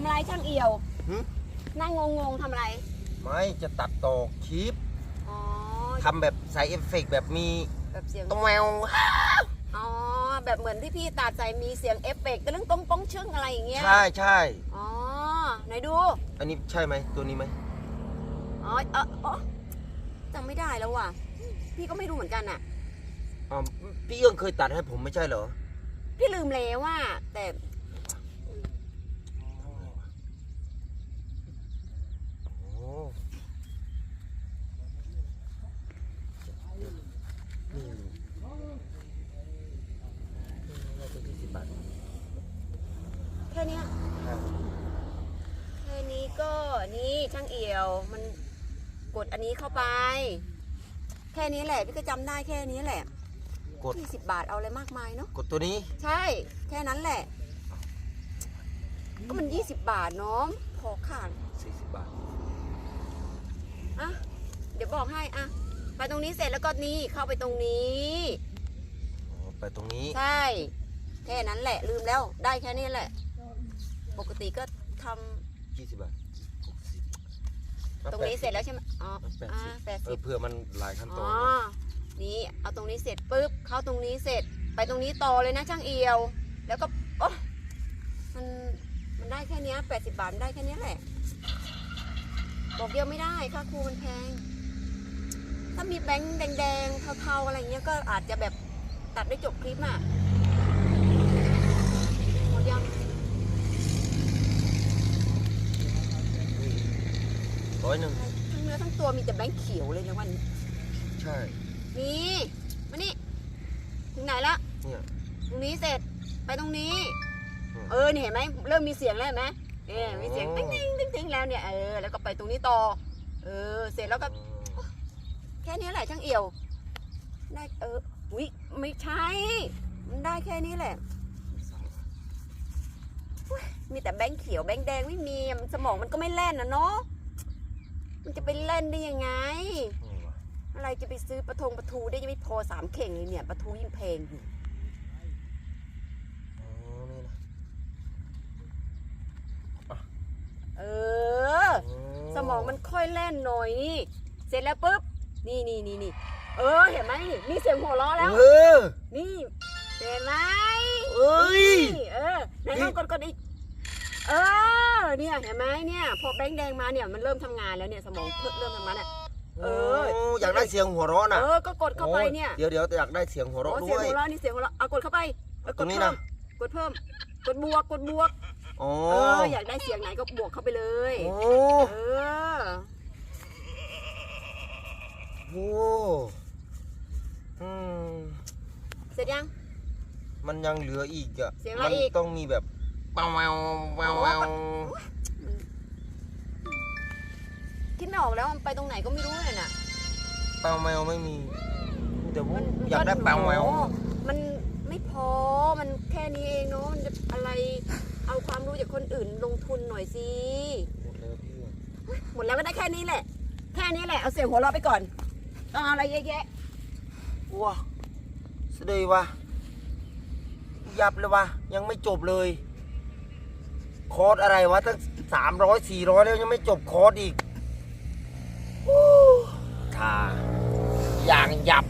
ำอะไรช่างเอี่ยวหึ นั่งงงๆทำอะไร ไม่จะตัดต่อคลิปอ๋อ ทำแบบใส่เอฟเฟกต์แบบมีแบบเสียง ต้องแมวอ๋อ แบบเหมือนที่พี่ตัดใส่มีเสียงเอฟเฟกต์กระลึงป้องป้องชึ่งอะไรอย่างเงี้ย ใช่ใช่อ๋อ ไหนดู อันนี้ใช่ไหมตัวนี้ไหมอ๋อเอออ๋อจำไม่ได้แล้วว่ะ พี่ก็ไม่รู้เหมือนกันอะ อ๋อพี่เอื้องเคยตัดให้ผมไม่ใช่เหรอ พี่ลืมแล้วว่า แต่ โอ้นี่น่าจะยี่สิบบาท แค่เนี้ย ครับ แค่ นี้ก็นี่ช่างเอี่ยว มันกดอันนี้เข้าไป แค่นี้แหละพี่ก็จำได้แค่นี้แหละกด ยี่สิบบาทเอาอะไรมากมายเนาะกดตัวนี้ ใช่แค่นั้นแหละ ก็มัน20บาทเนาะพอขาดสี่สิบบาท อะเดี๋ยวบอกให้อะไปตรงนี้เสร็จแล้วก็นี่เข้าไปตรงนี้ อ๋อ ไปตรงนี้ ใช่ แค่นั้นแหละลืมแล้วได้แค่นี้แหละ ปกติก็ทำ ยี่สิบบาทหกสิบตรงนี้เสร็จแล้วใช่ไหมอ๋อแปดอ่าสิบแปดเอสิอบเพื่อมันหลายขั้นตอ๋ออนนี่เอาตรงนี้เสร็จปุ๊บ เข้าตรงนี้เสร็จ ไปตรงนี้ต่อเลยนะช่างเอียว แล้วก็โอ๊ะมัน มันได้แค่เนี้แปดสิบบาทมันได้แค่เนี้ยแหละ บอกเดียวไม่ได้ค่าครูมันแพง ถ้ามีแบงค์แดงๆเทาๆอะไรเงี้ยก็อาจจะแบบตัดได้จบคลิปอะ หมดยัง ร้อยหนึ่งทั้งเนื้อทั้งตัวมีแต่แบงค์เขียวเลยในวันนี้ใช่ นี่มานี่ถึงไหนละเนี่ย ตรงนี้เสร็จไปตรงนี้ อืม เออนี่เห็นไหมเริ่มมีเสียงแล้วเห็นไหมเนี่ยมีเสียงอ๋อติ๊งติ๊งติ๊งติ๊งแล้วเนี่ยเออแล้วก็ไปตรงนี้ต่อ เออ เสร็จแล้วก็ แค่นี้แหละช่างเอี่ยว ได้เออวิไม่ใช่ มันได้แค่นี้แหละมีแต่แบงค์เขียวแบงค์แดงไม่มีมันสมองมันก็ไม่แล่นนะเนาะ มันจะไปเล่นได้ยังไงนี่วะอะไรจะไปซื้อปลาทงปลาทูได้ยังไม่พอสามเข่งเลยเนี่ยปลาทูยิ่งแพงอยู่อ๋อนี่นะเออ สมองมันค่อยแล่นหน่อยนี่ เสร็จแล้วปุ๊บ นี่นี่นี่นี่เออ เห็นไหมนี่มีเสียงหัวเราะแล้ว เออ นี่ เห็นไหมเอ้ยนี่เออ ไหนลองกดกดอีก เออเนี่ยเห็นไหมเนี่ยพอแบงค์แดงมาเนี่ยมันเริ่มทำงานแล้วเนี่ยสมองเพิ่มเริ่มทำงานอะ เออ โอยากได้เสียงหัวเราะน่ะเออก็กดเข้าไปเนี่ยโอ้เดี๋ยวเดี๋ยวอยากได้เสียงหัวโอ้เราะเสียงด้วย หัวเราะนี่เสียงหัวเราะเอากดเข้าไปเออกตรดงนี้เพิ่นะ มกดเพิ่ม กดบวกกดบวกอ๋อเอออยากได้เสียงไหนก็บวกเข้าไปเลย โอ้เออ โหอืมเสร็จยัง มันยังเหลืออีกอะเสียงอะไรมัอีก ต้องมีแบบ แววแววแววแววคิดไม่ออกแล้วมันไปตรงไหนก็ไม่รู้เลยน่ะแววแววไม่มีแต่ว่ามันอยากได้แววแววโอ้มันไม่พอมันแค่นี้เองเนาะมันจะอะไรเอาความรู้จากคนอื่นลงทุนหน่อยสิหมดแล้วพี่หมดแล้วก็ได้แค่นี้แหละ แค่นี้แหละ เอาเสียงหัวเราะไปก่อน ต้องเอาอะไรเยอะแยะว้าสะดีวะยับเลยวะยังไม่จบเลย คอร์สอะไรวะตั้งสามร้อยสี่ร้อยแล้วยังไม่จบคอร์สอีกโอ้ท่าอย่างยับ